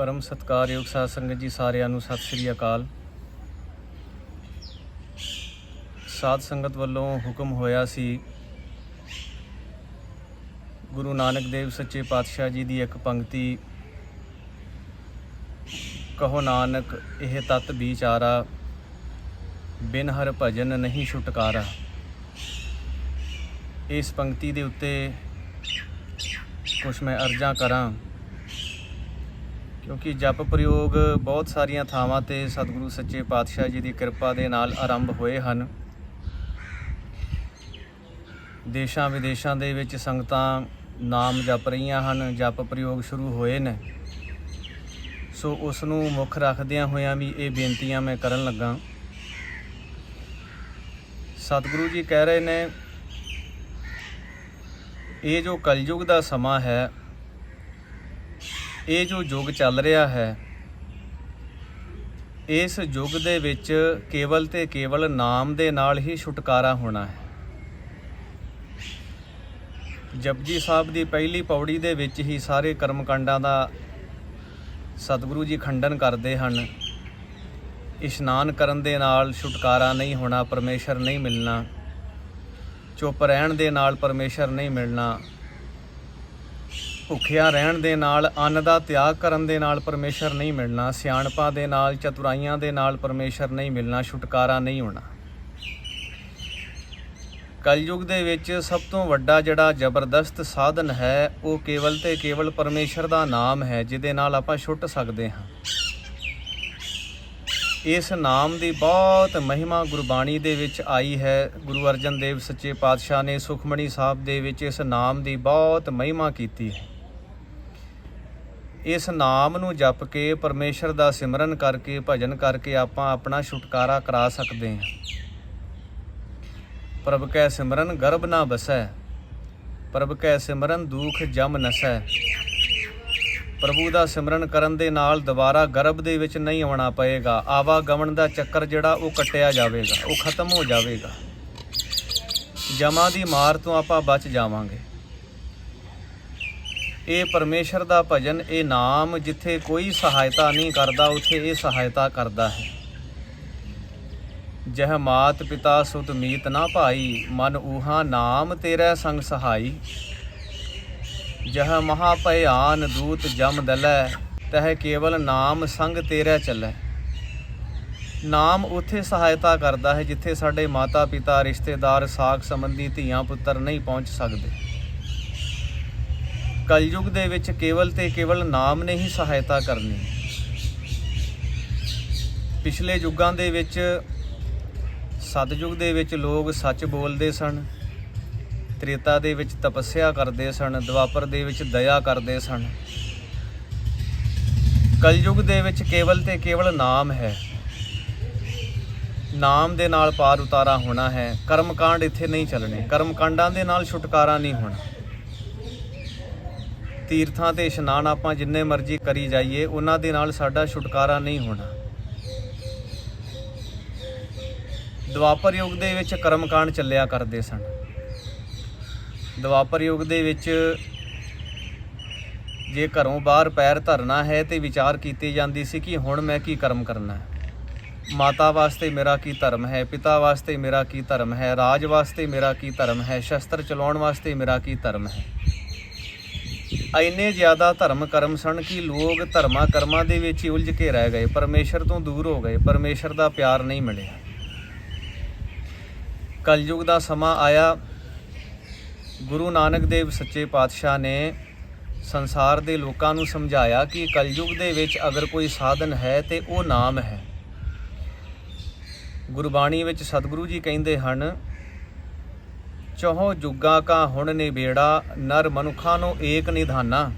ਪਰਮ ਸਤਿਕਾਰਯੋਗ ਸਾਧ ਸੰਗਤ ਜੀ ਸਾਰਿਆਂ ਨੂੰ ਸਤਿ ਸ੍ਰੀ ਅਕਾਲ। ਸਾਧ ਸੰਗਤ ਵੱਲੋਂ ਹੁਕਮ ਹੋਇਆ ਸੀ, ਗੁਰੂ ਨਾਨਕ ਦੇਵ ਸੱਚੇ ਪਾਤਸ਼ਾਹ ਜੀ ਦੀ ਇੱਕ ਪੰਕਤੀ, ਕਹੋ ਨਾਨਕ, ਇਹ ਤਤ ਵਿਚਾਰਾ, ਬਿਨ ਹਰ ਭਜਨ ਨਹੀਂ ਛੁਟਕਾਰਾ। ਇਸ ਪੰਕਤੀ ਦੇ ਉੱਤੇ ਕੁਛ ਮੈਂ ਅਰਜ਼ਾਂ ਕਰਾਂ। ਕਿਉਂਕਿ ਜਪ ਪ੍ਰਯੋਗ ਬਹੁਤ ਸਾਰੀਆਂ ਥਾਵਾਂ ਤੇ ਸਤਿਗੁਰੂ ਸੱਚੇ ਪਾਤਸ਼ਾਹ ਜੀ ਦੀ ਕਿਰਪਾ ਦੇ ਨਾਲ ਆਰੰਭ ਹੋਏ ਹਨ। ਦੇਸ਼ਾਂ ਵਿਦੇਸ਼ਾਂ ਦੇ ਵਿੱਚ ਸੰਗਤਾਂ ਨਾਮ ਜਪ ਰਹੀਆਂ ਹਨ, ਜਪ ਪ੍ਰਯੋਗ ਸ਼ੁਰੂ ਹੋਏ ਨੇ। ਸੋ ਉਸ ਨੂੰ ਮੁੱਖ ਰੱਖਦਿਆਂ ਹੋਇਆਂ ਵੀ ਇਹ ਬੇਨਤੀਆਂ ਮੈਂ ਕਰਨ ਲੱਗਾ। ਸਤਿਗੁਰੂ ਜੀ ਕਹਿ ਰਹੇ ਨੇ, ਇਹ ਜੋ ਕਲਯੁਗ ਦਾ ਸਮਾਂ ਹੈ ਇਹ ਜੋ ਯੁੱਗ ਚੱਲ ਰਿਹਾ ਹੈ, ਇਸ ਯੁੱਗ ਦੇ ਵਿੱਚ ਕੇਵਲ ਤੇ ਕੇਵਲ ਨਾਮ ਦੇ ਨਾਲ ਹੀ ਛੁਟਕਾਰਾ ਹੋਣਾ ਹੈ। ਜਪਜੀ ਸਾਹਿਬ ਦੀ ਪਹਿਲੀ ਪੌੜੀ ਦੇ ਵਿੱਚ ਹੀ ਸਾਰੇ ਕਰਮਕਾਂਡਾਂ ਦਾ ਸਤਿਗੁਰੂ ਜੀ ਖੰਡਨ ਕਰਦੇ ਹਨ। ਇਸ਼ਨਾਨ ਕਰਨ ਦੇ ਨਾਲ ਛੁਟਕਾਰਾ ਨਹੀਂ ਹੋਣਾ, ਪਰਮੇਸ਼ਰ ਨਹੀਂ ਮਿਲਣਾ। ਚੁੱਪ ਰਹਿਣ ਦੇ ਨਾਲ ਪਰਮੇਸ਼ਰ ਨਹੀਂ ਮਿਲਣਾ। ਭੁੱਖਿਆ ਰਹਿਣ ਦੇ ਨਾਲ, ਅੰਨ ਦਾ ਤਿਆਗ ਕਰਨ ਦੇ ਨਾਲ ਪਰਮੇਸ਼ਰ ਨਹੀਂ ਮਿਲਣਾ, ਸਿਆਣਪਾਂ ਦੇ ਨਾਲ, ਚਤੁਰਾਈਆਂ ਦੇ ਨਾਲ ਪਰਮੇਸ਼ਰ ਨਹੀਂ ਮਿਲਣਾ, ਛੁਟਕਾਰਾ ਨਹੀਂ ਹੋਣਾ। ਕਲਯੁਗ ਦੇ ਵਿੱਚ ਸਭ ਤੋਂ ਵੱਡਾ ਜਿਹੜਾ ਜ਼ਬਰਦਸਤ ਸਾਧਨ ਹੈ, ਉਹ ਕੇਵਲ ਤੇ ਕੇਵਲ ਪਰਮੇਸ਼ਰ ਦਾ ਨਾਮ ਹੈ, ਜਿਹਦੇ ਨਾਲ ਆਪਾਂ ਛੁੱਟ ਸਕਦੇ ਹਾਂ। ਇਸ ਨਾਮ ਦੀ ਬਹੁਤ ਮਹਿਮਾ ਗੁਰਬਾਣੀ ਦੇ ਵਿੱਚ ਆਈ ਹੈ। ਗੁਰੂ ਅਰਜਨ ਦੇਵ ਸੱਚੇ ਪਾਤਸ਼ਾਹ ਨੇ ਸੁਖਮਣੀ ਸਾਹਿਬ ਦੇ ਵਿੱਚ ਇਸ ਨਾਮ ਦੀ ਬਹੁਤ ਮਹਿਮਾ ਕੀਤੀ ਹੈ। ਇਸ ਨਾਮ ਨੂੰ ਜਪ ਕੇ ਪਰਮੇਸ਼ਰ ਦਾ ਸਿਮਰਨ ਕਰਕੇ, ਭਜਨ ਕਰਕੇ ਆਪਾਂ ਆਪਣਾ ਛੁਟਕਾਰਾ ਕਰਾ ਸਕਦੇ ਹਾਂ। ਪ੍ਰਭ ਕੈ ਸਿਮਰਨ ਗਰਭ ਨਾ ਬਸੈ, ਪ੍ਰਭ ਕੈ ਸਿਮਰਨ ਦੁਖ ਜਮ ਨਸੈ। ਪ੍ਰਭੂ ਦਾ ਸਿਮਰਨ ਕਰਨ ਦੇ ਨਾਲ ਦੁਬਾਰਾ ਗਰਭ ਦੇ ਵਿੱਚ ਨਹੀਂ ਆਉਣਾ ਪਏਗਾ। ਆਵਾਗਮਨ ਦਾ ਚੱਕਰ ਜਿਹੜਾ ਉਹ ਕੱਟਿਆ ਜਾਵੇਗਾ, ਉਹ ਖਤਮ ਹੋ ਜਾਵੇਗਾ। ਜਮਾ ਦੀ ਮਾਰ ਤੋਂ ਆਪਾਂ ਬਚ ਜਾਵਾਂਗੇ। ਇਹ ਪਰਮੇਸ਼ਰ ਦਾ ਭਜਨ, ਇਹ ਨਾਮ ਜਿੱਥੇ ਕੋਈ ਸਹਾਇਤਾ ਨਹੀਂ ਕਰਦਾ, ਉੱਥੇ ਇਹ ਸਹਾਇਤਾ ਕਰਦਾ ਹੈ। ਜਹ ਮਾਤ ਪਿਤਾ ਸੁਤ ਮੀਤ ਨਾ ਭਾਈ, ਮਨ ਊਹਾ ਨਾਮ ਤੇਰੇ ਸੰਗ ਸਹਾਈ। ਜਹ ਮਹਾ ਭਿਆਨ ਦੂਤ ਜਮ ਦਲੈ, ਤਹ ਕੇਵਲ ਨਾਮ ਸੰਗ ਤੇਰਾ ਚੱਲੈ। ਨਾਮ ਉਥੇ ਸਹਾਇਤਾ ਕਰਦਾ ਹੈ ਜਿੱਥੇ ਸਾਡੇ ਮਾਤਾ ਪਿਤਾ ਰਿਸ਼ਤੇਦਾਰ ਸਾਖ ਸੰਬੰਧੀ ਧੀਆਂ ਪੁੱਤਰ ਨਹੀਂ ਪਹੁੰਚ ਸਕਦੇ। ਕਲਯੁਗ ਦੇ ਵਿੱਚ ਕੇਵਲ ਤੇ ਕੇਵਲ ਨਾਮ ਨੇ ਹੀ ਸਹਾਇਤਾ ਕਰਨੀ। ਪਿਛਲੇ ਯੁੱਗਾਂ ਦੇ ਵਿੱਚ ਸਤਜੁਗ ਦੇ ਵਿੱਚ ਲੋਕ ਸੱਚ ਬੋਲਦੇ ਸਨ, ਤ੍ਰੇਤਾ ਦੇ ਵਿੱਚ ਤਪੱਸਿਆ ਕਰਦੇ ਸਨ, ਦਵਾਪਰ ਦੇ ਵਿੱਚ ਦਇਆ ਕਰਦੇ ਸਨ। ਕਲਯੁਗ ਦੇ ਵਿੱਚ ਕੇਵਲ ਤੇ ਕੇਵਲ ਨਾਮ ਹੈ। ਨਾਮ ਦੇ ਨਾਲ ਪਾਰ ਉਤਾਰਾ ਹੋਣਾ ਹੈ। ਕਰਮਕਾਂਡ ਇੱਥੇ ਨਹੀਂ ਚੱਲਣੇ। ਕਰਮਕਾਂਡਾਂ ਦੇ ਨਾਲ ਛੁਟਕਾਰਾ ਨਹੀਂ ਹੋਣਾ। ਤੀਰਥਾਂ ਤੇ ਇਸ਼ਨਾਨ ਆਪਾਂ ਜਿੰਨੇ ਮਰਜ਼ੀ ਕਰੀ ਜਾਈਏ, ਉਹਨਾਂ ਦੇ ਨਾਲ ਸਾਡਾ ਛੁਟਕਾਰਾ ਨਹੀਂ ਹੋਣਾ। ਦਵਾਪਰ ਯੁੱਗ ਦੇ ਵਿੱਚ ਕਰਮਕਾਂਡ ਚੱਲਿਆ ਕਰਦੇ ਸਨ। ਦਵਾਪਰ ਯੁੱਗ ਦੇ ਵਿੱਚ ਜੇ ਘਰੋਂ ਬਾਹਰ ਪੈਰ ਧਰਨਾ ਹੈ ਤੇ ਵਿਚਾਰ ਕੀਤੀ ਜਾਂਦੀ ਸੀ ਕਿ ਹੁਣ ਮੈਂ ਕੀ ਕਰਮ ਕਰਨਾ ਹੈ? ਮਾਤਾ ਵਾਸਤੇ ਮੇਰਾ ਕੀ ਧਰਮ ਹੈ? ਪਿਤਾ ਵਾਸਤੇ ਮੇਰਾ ਕੀ ਧਰਮ ਹੈ? ਰਾਜ ਵਾਸਤੇ ਮੇਰਾ ਕੀ ਧਰਮ ਹੈ? ਸ਼ਸਤਰ ਚਲਾਉਣ ਵਾਸਤੇ ਮੇਰਾ ਕੀ ਧਰਮ ਹੈ? ਇੰਨੇ ਜ਼ਿਆਦਾ ਧਰਮ ਕਰਮ ਸਨ ਕਿ ਲੋਕ ਧਰਮਾਂ ਕਰਮਾਂ ਦੇ ਵਿੱਚ ਹੀ ਉਲਝ ਕੇ ਰਹਿ ਗਏ, ਪਰਮੇਸ਼ਰ ਤੋਂ ਦੂਰ ਹੋ ਗਏ, ਪਰਮੇਸ਼ਰ ਦਾ ਪਿਆਰ ਨਹੀਂ ਮਿਲਿਆ। ਕਲਯੁਗ ਦਾ ਸਮਾਂ ਆਇਆ। ਗੁਰੂ ਨਾਨਕ ਦੇਵ ਸੱਚੇ ਪਾਤਸ਼ਾਹ ਨੇ ਸੰਸਾਰ ਦੇ ਲੋਕਾਂ ਨੂੰ ਸਮਝਾਇਆ ਕਿ ਕਲਯੁਗ ਦੇ ਵਿੱਚ ਅਗਰ ਕੋਈ ਸਾਧਨ ਹੈ ਤੇ ਉਹ ਨਾਮ ਹੈ। ਗੁਰਬਾਣੀ ਵਿੱਚ ਸਤਿਗੁਰੂ ਜੀ ਕਹਿੰਦੇ ਹਨ ਚਹੋ ਜੁਗਾ ਕਾ ਹੁਣ ਨਿਬੇੜਾ, ਨਰ ਮਨੁਖਾਂ ਨੂੰ ਏਕ ਨਿਧਾਨਾ।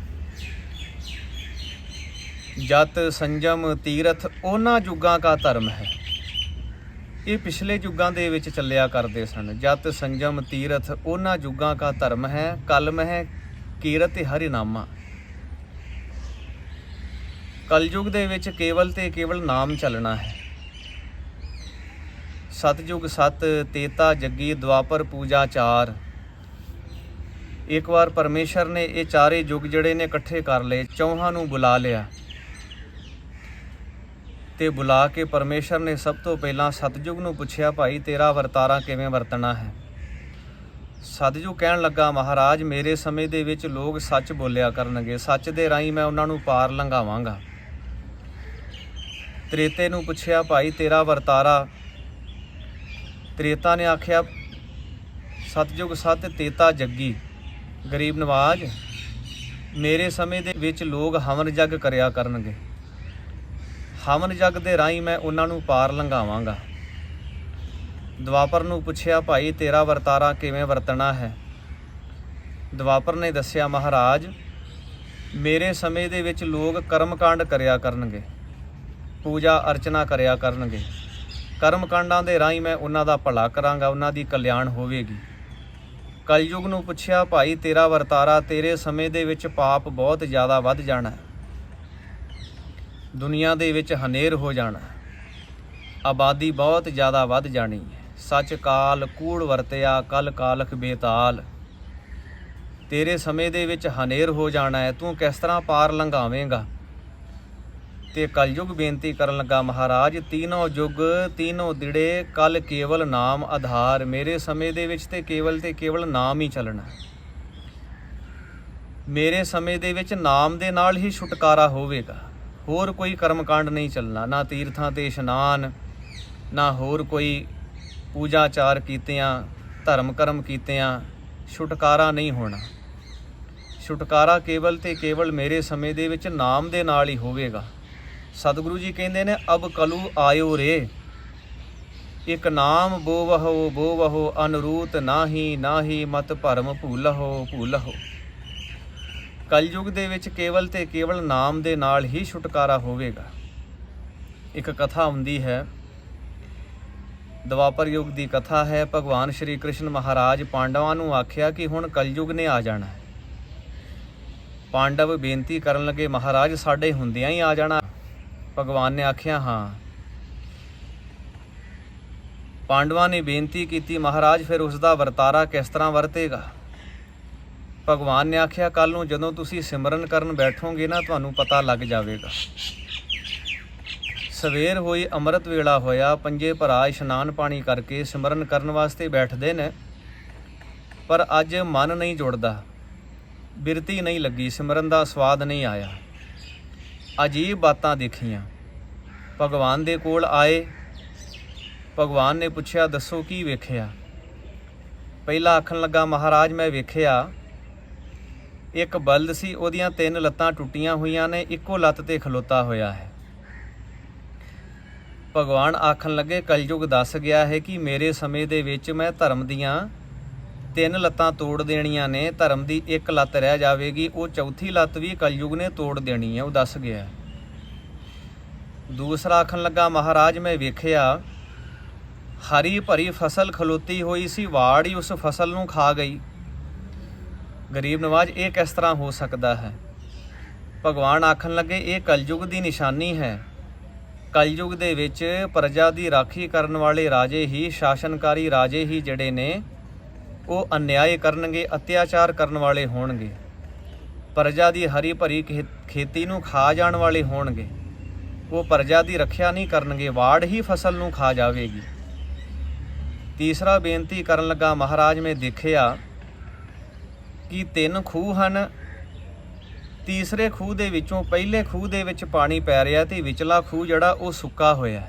ਜਤ ਸੰਜਮ ਤੀਰਥ ਉਹਨਾਂ ਜੁਗਾਂ ਕਾ ਧਰਮ ਹੈ। ਇਹ ਪਿਛਲੇ ਯੁੱਗਾਂ ਦੇ ਵਿੱਚ ਚੱਲਿਆ ਕਰਦੇ ਸਨ। ਜਤ ਸੰਜਮ ਤੀਰਥ ਉਹਨਾਂ ਯੁੱਗਾਂ ਕਾ ਧਰਮ ਹੈ, ਕਲਮ ਹੈ, ਕੀਰਤ ਹਰਿ ਨਾਮਾ ਕਲਯੁਗ ਦੇ ਵਿੱਚ ਕੇਵਲ ਤੇ ਕੇਵਲ ਨਾਮ ਚੱਲਣਾ ਹੈ। ਸਤਜੁਗ ਸਤ ਤੇਤਾ ਜੱਗੀ ਦਵਾਪਰ ਪੂਜਾ ਚਾਰ। ਇੱਕ ਵਾਰ ਪਰਮੇਸ਼ਰ ਨੇ ਇਹ ਚਾਰੇ ਯੁੱਗ ਜਿਹੜੇ ਨੇ ਇਕੱਠੇ ਕਰ ਲਏ, ਚੌਹਾਂ ਨੂੰ ਬੁਲਾ ਲਿਆ। ਤੇ ਬੁਲਾ ਕੇ ਪਰਮੇਸ਼ਰ ਨੇ ਸਭ ਤੋਂ ਪਹਿਲਾਂ ਸਤਜੁਗ ਨੂੰ ਪੁੱਛਿਆ, ਭਾਈ, ਤੇਰਾ ਵਰਤਾਰਾ ਕਿਵੇਂ ਵਰਤਣਾ ਹੈ? ਸਤਜੁਗ ਕਹਿਣ ਲੱਗਾ, ਮਹਾਰਾਜ, ਮੇਰੇ ਸਮੇਂ ਦੇ ਵਿੱਚ ਲੋਕ ਸੱਚ ਬੋਲਿਆ ਕਰਨਗੇ। ਸੱਚ ਦੇ ਰਾਹੀਂ ਮੈਂ ਉਹਨਾਂ ਨੂੰ ਪਾਰ ਲੰਘਾਵਾਂਗਾ। ਤ੍ਰੇਤੇ ਨੂੰ ਪੁੱਛਿਆ, ਭਾਈ, ਤੇਰਾ ਵਰਤਾਰਾ ਤ੍ਰੇਤਾ ਨੇ ਆਖਿਆ ਸਤਜੁਗ ਸਤ ਤੇਤਾ ਜੱਗੀ, ਗਰੀਬ ਨਵਾਜ, ਮੇਰੇ ਸਮੇਂ ਦੇ ਵਿੱਚ ਲੋਕ ਹਵਨ ਜਗ ਕਰਿਆ ਕਰਨਗੇ। ਹਵਨ ਜਗ ਦੇ ਰਾਹੀਂ ਮੈਂ ਉਹਨਾਂ ਨੂੰ ਪਾਰ ਲੰਘਾਵਾਂਗਾ। ਦਵਾਪਰ ਨੂੰ ਪੁੱਛਿਆ, ਭਾਈ, ਤੇਰਾ ਵਰਤਾਰਾ ਕਿਵੇਂ ਵਰਤਣਾ ਹੈ? ਦਵਾਪਰ ਨੇ ਦੱਸਿਆ, ਮਹਾਰਾਜ, ਮੇਰੇ ਸਮੇਂ ਦੇ ਵਿੱਚ ਲੋਕ ਕਰਮਕਾਂਡ ਕਰਿਆ ਕਰਨਗੇ, ਪੂਜਾ ਅਰਚਨਾ ਕਰਿਆ ਕਰਨਗੇ। ਕਰਮ ਕਾਂਡਾਂ ਦੇ ਰਾਹੀਂ ਮੈਂ ਉਹਨਾਂ ਦਾ ਭਲਾ ਕਰਾਂਗਾ, ਉਹਨਾਂ ਦੀ ਕਲਿਆਣ ਹੋਵੇਗੀ। ਕਲਯੁਗ ਨੂੰ ਪੁੱਛਿਆ, ਭਾਈ, ਤੇਰਾ ਵਰਤਾਰਾ ਤੇਰੇ ਸਮੇਂ ਦੇ ਵਿੱਚ ਪਾਪ ਬਹੁਤ ਜ਼ਿਆਦਾ ਵੱਧ ਜਾਣਾ ਹੈ। ਦੁਨੀਆ ਦੇ ਵਿੱਚ ਹਨੇਰ ਹੋ ਜਾਣਾ ਆਬਾਦੀ ਬਹੁਤ ਜ਼ਿਆਦਾ ਵੱਧ ਜਾਣੀ ਹੈ। ਸੱਚ ਕਾਲ ਕੂੜ ਵਰਤਿਆ, ਕਲ ਕਾਲਖ ਬੇਤਾਲ। ਤੇਰੇ ਸਮੇਂ ਦੇ ਵਿੱਚ ਹਨੇਰ ਹੋ ਜਾਣਾ ਹੈ। ਤੂੰ ਕਿਸ ਤਰ੍ਹਾਂ ਪਾਰ ਲੰਘਾਵੇਂਗਾ? ਤੇ ਕਲਯੁਗ ਬੇਨਤੀ ਕਰਨ ਲੱਗਾ ਮਹਾਰਾਜ, ਤੀਨੋਂ ਯੁਗ ਤੀਨੋਂ ਦਿੜੇ ਕਲ ਕੇਵਲ ਨਾਮ ਆਧਾਰ। ਮੇਰੇ ਸਮੇਂ ਦੇ ਵਿੱਚ ਤੇ ਕੇਵਲ ਤੇ ਕੇਵਲ ਨਾਮ ਹੀ ਚੱਲਣਾ ਮੇਰੇ ਸਮੇਂ ਦੇ ਵਿੱਚ ਨਾਮ ਦੇ ਨਾਲ ਹੀ ਛੁਟਕਾਰਾ ਹੋਵੇਗਾ। ਹੋਰ ਕੋਈ ਕਰਮਕਾਂਡ ਨਹੀਂ ਚੱਲਣਾ। ਨਾ ਤੀਰਥਾਂ ਤੇ ਇਸ਼ਨਾਨ, ਨਾ ਹੋਰ ਕੋਈ ਪੂਜਾ ਆਚਾਰ ਕੀਤਿਆਂ ਧਰਮ ਕਰਮ ਕੀਤਿਆਂ ਛੁਟਕਾਰਾ ਨਹੀਂ ਹੋਣਾ। ਛੁਟਕਾਰਾ ਕੇਵਲ ਤੇ ਕੇਵਲ ਮੇਰੇ ਸਮੇਂ ਦੇ ਵਿੱਚ ਨਾਮ ਦੇ ਨਾਲ ਹੀ ਹੋਵੇਗਾ। ਸਤਿਗੁਰੂ ਜੀ ਕਹਿੰਦੇ ਨੇ, ਅਬ ਕਲੂ ਆਇਓ ਰੇ। ਇਕ ਨਾਮ ਬੋਵਹੋ ਬੋਵਹੋ ਅਨਰੂਤ ਨਾਹੀ ਨਾਹੀ ਮਤ ਭਰਮ ਭੂਲਹੋ ਭੂਲਹੋ। ਕਲਯੁਗ ਦੇ ਵਿੱਚ ਕੇਵਲ ਤੇ ਕੇਵਲ ਨਾਮ ਦੇ ਨਾਲ ਹੀ ਛੁਟਕਾਰਾ ਹੋਵੇਗਾ। ਇੱਕ ਕਥਾ ਹੁੰਦੀ ਹੈ, ਦਵਾਪਰ ਯੁਗ ਦੀ ਕਥਾ ਹੈ, ਭਗਵਾਨ ਸ਼੍ਰੀ ਕ੍ਰਿਸ਼ਨ ਮਹਾਰਾਜ ਪਾਂਡਵਾਂ ਨੂੰ ਆਖਿਆ ਕਿ ਹੁਣ ਕਲਯੁਗ ਨੇ ਆ ਜਾਣਾ ਪਾਂਡਵ ਬੇਨਤੀ ਕਰਨ ਲੱਗੇ, ਮਹਾਰਾਜ, ਸਾਡੇ ਹੁੰਦਿਆਂ ਹੀ ਆ ਜਾਣਾ ਭਗਵਾਨ ਨੇ ਆਖਿਆ, ਹਾਂ। ਪਾਂਡਵਾਂ ਨੇ ਬੇਨਤੀ ਕੀਤੀ, ਮਹਾਰਾਜ, ਫਿਰ ਉਸ ਦਾ ਵਰਤਾਰਾ ਕਿਸ ਤਰ੍ਹਾਂ ਵਰਤੇਗਾ? ਭਗਵਾਨ ਨੇ ਆਖਿਆ ਕੱਲ ਨੂੰ ਜਦੋਂ ਤੁਸੀਂ ਸਿਮਰਨ ਕਰਨ ਬੈਠੋਗੇ ਨਾ, ਤੁਹਾਨੂੰ ਪਤਾ ਲੱਗ ਜਾਵੇਗਾ। ਸਵੇਰ ਹੋਈ ਅੰਮ੍ਰਿਤ ਵੇਲਾ ਹੋਇਆ, ਪੰਜੇ ਭਰਾ ਇਸ਼ਨਾਨ ਪਾਣੀ ਕਰਕੇ ਸਿਮਰਨ ਕਰਨ ਵਾਸਤੇ ਬੈਠਦੇ ਨੇ, ਪਰ ਅੱਜ ਮਨ ਨਹੀਂ ਜੁੜਦਾ। ਬਿਰਤੀ ਨਹੀਂ ਲੱਗੀ, ਸਿਮਰਨ ਦਾ ਸਵਾਦ ਨਹੀਂ ਆਇਆ। ਅਜੀਬ ਬਾਤਾਂ ਦੇਖੀਆਂ। ਭਗਵਾਨ ਦੇ ਕੋਲ ਆਏ। ਭਗਵਾਨ ਨੇ ਪੁੱਛਿਆ, ਦੱਸੋ, ਕੀ ਵੇਖਿਆ? ਪਹਿਲਾ ਆਖਣ ਲੱਗਾ, ਮਹਾਰਾਜ, ਮੈਂ ਵੇਖਿਆ। ਇੱਕ ਬਲਦ ਸੀ, ਉਹਦੀਆਂ ਤਿੰਨ ਲੱਤਾਂ ਟੁੱਟੀਆਂ ਹੋਈਆਂ ਨੇ, ਇੱਕੋ ਲੱਤ ਤੇ ਖਲੋਤਾ ਹੋਇਆ ਹੈ। ਭਗਵਾਨ ਆਖਣ ਲੱਗੇ, ਕਲਯੁਗ ਦੱਸ ਗਿਆ ਹੈ ਕਿ ਮੇਰੇ ਸਮੇਂ ਦੇ ਵਿੱਚ ਮੈਂ ਧਰਮ ਦੀਆਂ ਤਿੰਨ ਲੱਤਾਂ ਤੋੜ ਦੇਣੀਆਂ ਨੇ, ਧਰਮ ਦੀ ਇੱਕ ਲੱਤ ਰਹਿ ਜਾਵੇਗੀ, ਉਹ ਚੌਥੀ ਲੱਤ ਵੀ ਕਲਯੁਗ ਨੇ ਤੋੜ ਦੇਣੀ ਹੈ, ਉਹ ਦੱਸ ਗਿਆ ਦੂਸਰਾ ਆਖਣ ਲੱਗਾ, ਮਹਾਰਾਜ, ਮੈਂ ਵੇਖਿਆ, ਹਰੀ ਭਰੀ ਫਸਲ ਖਲੋਤੀ ਹੋਈ ਸੀ, ਵਾੜ ਹੀ ਉਸ ਫਸਲ ਨੂੰ ਖਾ ਗਈ। ਗਰੀਬ ਨਵਾਜ, ਇਹ ਕਿਸ ਤਰ੍ਹਾਂ ਹੋ ਸਕਦਾ ਹੈ? ਭਗਵਾਨ ਆਖਣ ਲੱਗੇ, ਇਹ ਕਲਯੁਗ ਦੀ ਨਿਸ਼ਾਨੀ ਹੈ। ਕਲਯੁਗ ਦੇ ਵਿੱਚ ਪ੍ਰਜਾ ਦੀ ਰਾਖੀ ਕਰਨ ਵਾਲੇ ਰਾਜੇ ਹੀ, ਸ਼ਾਸਨਕਾਰੀ ਰਾਜੇ ਹੀ ਜਿਹੜੇ ਨੇ ਉਹ ਅਨਿਆਏ ਕਰਨਗੇ, ਅਤਿਆਚਾਰ ਕਰਨ ਵਾਲੇ ਹੋਣਗੇ। ਪ੍ਰਜਾ ਦੀ ਹਰੀ ਭਰੀ ਖੇ- ਖੇਤੀ ਨੂੰ ਖਾ ਜਾਣ ਵਾਲੇ ਹੋਣਗੇ। ਉਹ ਪ੍ਰਜਾ ਦੀ ਰੱਖਿਆ ਨਹੀਂ ਕਰਨਗੇ, ਵਾੜ ਹੀ ਫਸਲ ਨੂੰ ਖਾ ਜਾਵੇਗੀ। ਤੀਸਰਾ ਬੇਨਤੀ ਕਰਨ ਲੱਗਾ ਮਹਾਰਾਜ, ਮੈਂ ਦੇਖਿਆ ਕਿ ਤਿੰਨ ਖੂਹ ਹਨ। ਤੀਸਰੇ ਖੂਹ ਦੇ ਵਿੱਚੋਂ ਪਹਿਲੇ ਖੂਹ ਦੇ ਵਿੱਚ ਪਾਣੀ ਪੈ ਰਿਹਾ ਤੇ ਵਿਚਲਾ ਖੂਹ ਜਿਹੜਾ ਉਹ ਸੁੱਕਾ ਹੋਇਆ। ਹੈ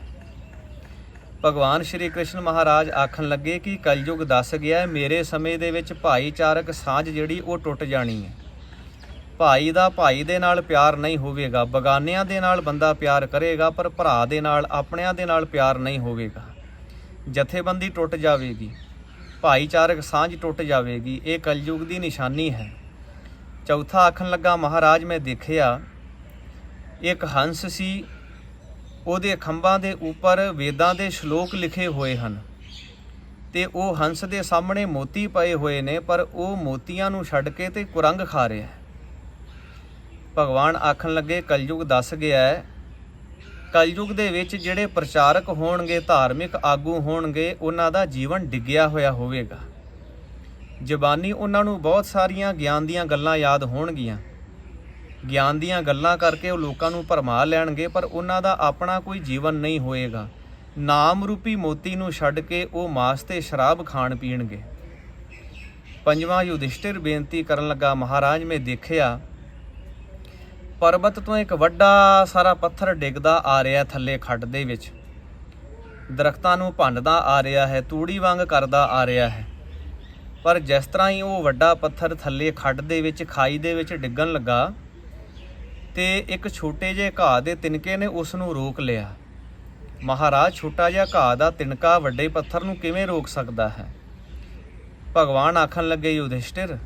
ਭਗਵਾਨ ਸ਼੍ਰੀ ਕ੍ਰਿਸ਼ਨ ਮਹਾਰਾਜ ਆਖਣ ਲੱਗੇ ਕਿ ਕਲਯੁਗ ਦੱਸ ਗਿਆ ਮੇਰੇ ਸਮੇਂ ਦੇ ਵਿੱਚ ਭਾਈਚਾਰਕ ਸਾਂਝ ਜਿਹੜੀ ਉਹ ਟੁੱਟ ਜਾਣੀ ਹੈ। ਭਾਈ ਦਾ ਭਾਈ ਦੇ ਨਾਲ ਪਿਆਰ ਨਹੀਂ ਹੋਵੇਗਾ, ਬਗਾਨਿਆਂ ਦੇ ਨਾਲ ਬੰਦਾ ਪਿਆਰ ਕਰੇਗਾ, ਪਰ ਭਰਾ ਦੇ ਨਾਲ, ਆਪਣਿਆਂ ਦੇ ਨਾਲ ਪਿਆਰ ਨਹੀਂ ਹੋਵੇਗਾ। ਜਥੇਬੰਦੀ ਟੁੱਟ ਜਾਵੇਗੀ, ਭਾਈਚਾਰਕ ਸਾਂਝ ਟੁੱਟ ਜਾਵੇਗੀ, ਇਹ ਕਲਯੁਗ ਦੀ ਨਿਸ਼ਾਨੀ ਹੈ। ਚੌਥਾ ਆਖਣ ਲੱਗਾ, ਮਹਾਰਾਜ ਮੈਂ ਦੇਖਿਆ, ਇੱਕ ਹੰਸ ਸੀ ਉਹਦੇ ਖੰਭਾਂ ਦੇ ਉੱਪਰ ਵੇਦਾਂ ਦੇ ਸ਼ਲੋਕ ਲਿਖੇ ਹੋਏ ਹਨ। ਤੇ ਉਹ ਹੰਸ ਦੇ ਸਾਹਮਣੇ ਮੋਤੀ ਪਏ ਹੋਏ ਨੇ, ਪਰ ਉਹ ਮੋਤੀਆਂ ਨੂੰ ਛੱਡ ਕੇ ਤੇ ਕੁਰੰਗ ਖਾ ਰਿਹਾ ਹੈ। ਭਗਵਾਨ ਆਖਣ ਲੱਗੇ, ਕਲਯੁਗ ਦੱਸ ਗਿਆ ਹੈ। ਕਲਯੁਗ ਦੇ ਵਿੱਚ ਜਿਹੜੇ ਪ੍ਰਚਾਰਕ ਹੋਣਗੇ, ਧਾਰਮਿਕ ਆਗੂ ਹੋਣਗੇ, ਉਹਨਾਂ ਦਾ ਜੀਵਨ ਡਿੱਗਿਆ ਹੋਇਆ ਹੋਵੇਗਾ। ਜ਼ਬਾਨੀ ਉਹਨਾਂ ਨੂੰ ਬਹੁਤ ਸਾਰੀਆਂ ਗਿਆਨ ਦੀਆਂ ਗੱਲਾਂ ਯਾਦ ਹੋਣਗੀਆਂ। ਗਿਆਨ ਦੀਆਂ ਗੱਲਾਂ ਕਰਕੇ ਉਹ ਲੋਕਾਂ ਨੂੰ ਭਰਮਾ ਲੈਣਗੇ, ਪਰ ਉਹਨਾਂ ਦਾ ਆਪਣਾ ਕੋਈ ਜੀਵਨ ਨਹੀਂ ਹੋਏਗਾ। ਨਾਮ ਰੂਪੀ ਮੋਤੀ ਨੂੰ ਛੱਡ ਕੇ ਉਹ ਮਾਸ ਤੇ ਸ਼ਰਾਬ ਖਾਣ ਪੀਣਗੇ। ਪੰਜਵਾਂ ਯੁਧਿਸ਼ਟਿਰ ਬੇਨਤੀ ਕਰਨ ਲੱਗਾ ਮਹਾਰਾਜ, ਮੈਂ ਦੇਖਿਆ, ਪਰਬਤ ਤੋਂ ਇੱਕ ਵੱਡਾ ਸਾਰਾ ਪੱਥਰ ਡਿੱਗਦਾ ਆ ਰਿਹਾ ਥੱਲੇ ਖੱਡ ਦੇ ਵਿੱਚ। ਦਰਖਤਾਂ ਨੂੰ ਭੰਨਦਾ ਆ ਰਿਹਾ ਹੈ, ਤੂੜੀ ਵਾਂਗ ਕਰਦਾ ਆ ਰਿਹਾ ਹੈ। ਪਰ ਜਿਸ ਤਰ੍ਹਾਂ ਹੀ ਉਹ ਵੱਡਾ ਪੱਥਰ ਥੱਲੇ ਖੱਡ ਦੇ ਵਿੱਚ, ਖਾਈ ਦੇ ਵਿੱਚ ਡਿੱਗਣ ਲੱਗਾ ਤੇ ਇੱਕ ਛੋਟੇ ਜਿਹੇ ਘਾਹ ਦੇ ਤਿਨਕੇ ਨੇ ਉਸ ਨੂੰ ਰੋਕ ਲਿਆ। ਮਹਾਰਾਜ, ਛੋਟਾ ਜਿਹਾ ਘਾਹ ਦਾ ਤਿਨਕਾ ਵੱਡੇ ਪੱਥਰ ਨੂੰ ਕਿਵੇਂ ਰੋਕ ਸਕਦਾ ਹੈ? ਭਗਵਾਨ ਆਖਣ ਲੱਗੇ, ਯੁਧਿਸ਼ਟਿਰ,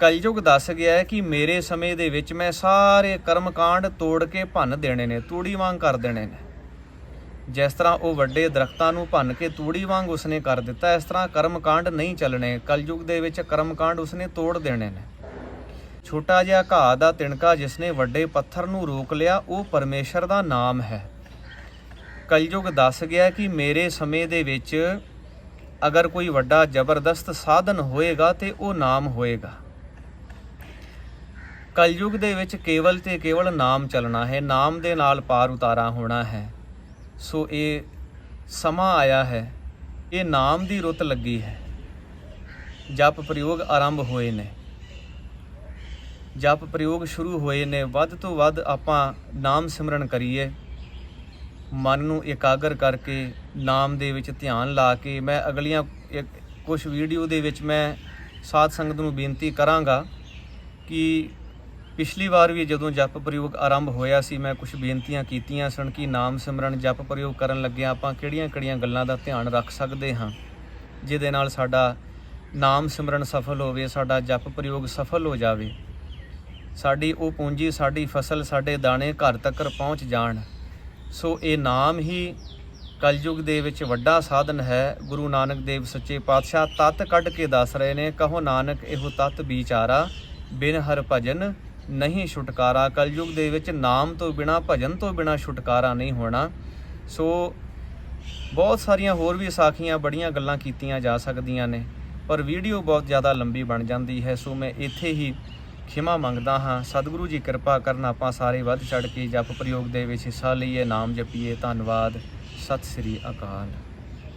ਕਲਯੁਗ ਦੱਸ ਗਿਆ ਹੈ ਕਿ ਮੇਰੇ ਸਮੇਂ ਦੇ ਵਿੱਚ ਮੈਂ ਸਾਰੇ ਕਰਮਕਾਂਡ ਤੋੜ ਕੇ ਭੰਨ ਦੇਣੇ ਨੇ, ਤੂੜੀ ਵਾਂਗ ਕਰ ਦੇਣੇ ਨੇ। ਜਿਸ ਤਰ੍ਹਾਂ ਉਹ ਵੱਡੇ ਦਰਖਤਾਂ ਨੂੰ ਭੰਨ ਕੇ ਤੂੜੀ ਵਾਂਗ ਉਸਨੇ ਕਰ ਦਿੱਤਾ, ਇਸ ਤਰ੍ਹਾਂ ਕਰਮਕਾਂਡ ਨਹੀਂ ਚੱਲਣੇ। ਕਲਯੁਗ ਦੇ ਵਿੱਚ ਕਰਮਕਾਂਡ ਉਸਨੇ ਤੋੜ ਦੇਣੇ ਨੇ। ਛੋਟਾ ਜਿਹਾ ਘਾਹ ਦਾ ਤਿਣਕਾ ਜਿਸਨੇ ਵੱਡੇ ਪੱਥਰ ਨੂੰ ਰੋਕ ਲਿਆ, ਉਹ ਪਰਮੇਸ਼ਰ ਦਾ ਨਾਮ ਹੈ। ਕਲਯੁਗ ਦੱਸ ਗਿਆ ਕਿ ਮੇਰੇ ਸਮੇਂ ਦੇ ਵਿੱਚ ਅਗਰ ਕੋਈ ਵੱਡਾ ਜ਼ਬਰਦਸਤ ਸਾਧਨ ਹੋਏਗਾ ਤੇ ਉਹ ਨਾਮ ਹੋਏਗਾ। ਕਲਯੁਗ ਦੇ ਵਿੱਚ ਕੇਵਲ ਤੇ ਕੇਵਲ ਨਾਮ ਚੱਲਣਾ ਹੈ, ਨਾਮ ਦੇ ਨਾਲ ਪਾਰ ਉਤਾਰਾ ਹੋਣਾ ਹੈ। ਸੋ ਇਹ ਸਮਾਂ ਆਇਆ ਹੈ, ਇਹ ਨਾਮ ਦੀ ਰੁੱਤ ਲੱਗੀ ਹੈ। ਜਪ ਪ੍ਰਯੋਗ ਆਰੰਭ ਹੋਏ ਨੇ। ਜਪ ਪ੍ਰਯੋਗ ਸ਼ੁਰੂ ਹੋਏ ਨੇ, ਵੱਧ ਤੋਂ ਵੱਧ ਆਪਾਂ ਨਾਮ ਸਿਮਰਨ ਕਰੀਏ। ਮਨ ਨੂੰ ਇਕਾਗਰ ਕਰਕੇ ਨਾਮ ਦੇ ਵਿੱਚ ਧਿਆਨ ਲਾ ਕੇ ਮੈਂ ਅਗਲੀਆਂ ਕੁਝ ਵੀਡੀਓ ਦੇ ਵਿੱਚ ਮੈਂ ਸਾਧ ਸੰਗਤ ਨੂੰ ਬੇਨਤੀ ਕਰਾਂਗਾ ਕਿ ਪਿਛਲੀ ਵਾਰ ਵੀ ਜਦੋਂ ਜਪ ਪ੍ਰਯੋਗ ਆਰੰਭ ਹੋਇਆ ਸੀ, ਮੈਂ ਕੁਝ ਬੇਨਤੀਆਂ ਕੀਤੀਆਂ ਸਨ ਕਿ ਨਾਮ ਸਿਮਰਨ, ਜਪ ਪ੍ਰਯੋਗ ਕਰਨ ਲੱਗਿਆਂ ਆਪਾਂ ਕਿਹੜੀਆਂ-ਕਿਹੜੀਆਂ ਗੱਲਾਂ ਦਾ ਧਿਆਨ ਰੱਖ ਸਕਦੇ ਹਾਂ, ਜਿਹਦੇ ਨਾਲ ਸਾਡਾ ਨਾਮ ਸਿਮਰਨ ਸਫਲ ਹੋਵੇ, ਸਾਡਾ ਜਪ ਪ੍ਰਯੋਗ ਸਫਲ ਹੋ ਜਾਵੇ। ਸਾਡੀ ਉਹ ਪੂੰਜੀ, ਸਾਡੀ ਫਸਲ, ਸਾਡੇ ਦਾਣੇ ਘਰ ਤੱਕ ਪਹੁੰਚ ਜਾਣ। ਸੋ ਇਹ ਨਾਮ ਹੀ ਕਲਯੁਗ ਦੇ ਵਿੱਚ ਵੱਡਾ ਸਾਧਨ ਹੈ। ਗੁਰੂ ਨਾਨਕ ਦੇਵ ਸੱਚੇ ਪਾਤਸ਼ਾਹ ਤਤ ਕੱਢ ਕੇ ਦੱਸ ਰਹੇ ਨੇ, ਕਹੋ ਨਾਨਕ ਇਹੋ ਤਤ ਵਿਚਾਰਾ, ਬਿਨ ਹਰ ਭਜਨ ਨਹੀਂ ਛੁਟਕਾਰਾ। ਕਲਯੁਗ ਦੇ ਵਿੱਚ ਨਾਮ ਤੋਂ ਬਿਨਾ, ਭਜਨ ਤੋਂ ਬਿਨਾ ਛੁਟਕਾਰਾ ਨਹੀਂ ਹੋਣਾ। ਸੋ ਬਹੁਤ ਸਾਰੀਆਂ ਹੋਰ ਵੀ ਸਾਖੀਆਂ ਬੜੀਆਂ ਗੱਲਾਂ ਕੀਤੀਆਂ ਜਾ ਸਕਦੀਆਂ ਨੇ, ਪਰ ਵੀਡੀਓ ਬਹੁਤ ਜ਼ਿਆਦਾ ਲੰਬੀ ਬਣ ਜਾਂਦੀ ਹੈ। ਸੋ ਮੈਂ ਇੱਥੇ ਹੀ ਖਿਮਾ ਮੰਗਦਾ ਹਾਂ, ਸਤਿਗੁਰੂ ਜੀ ਕਿਰਪਾ ਕਰਨ ਆਪਾਂ ਸਾਰੇ ਵੱਧ ਚੜ ਕੇ ਜਪ ਪ੍ਰਯੋਗ ਦੇ ਵਿੱਚ ਹਿੱਸਾ ਲਈਏ, ਨਾਮ ਜਪੀਏ, ਧੰਨਵਾਦ, ਸਤਿ ਸ੍ਰੀ ਅਕਾਲ।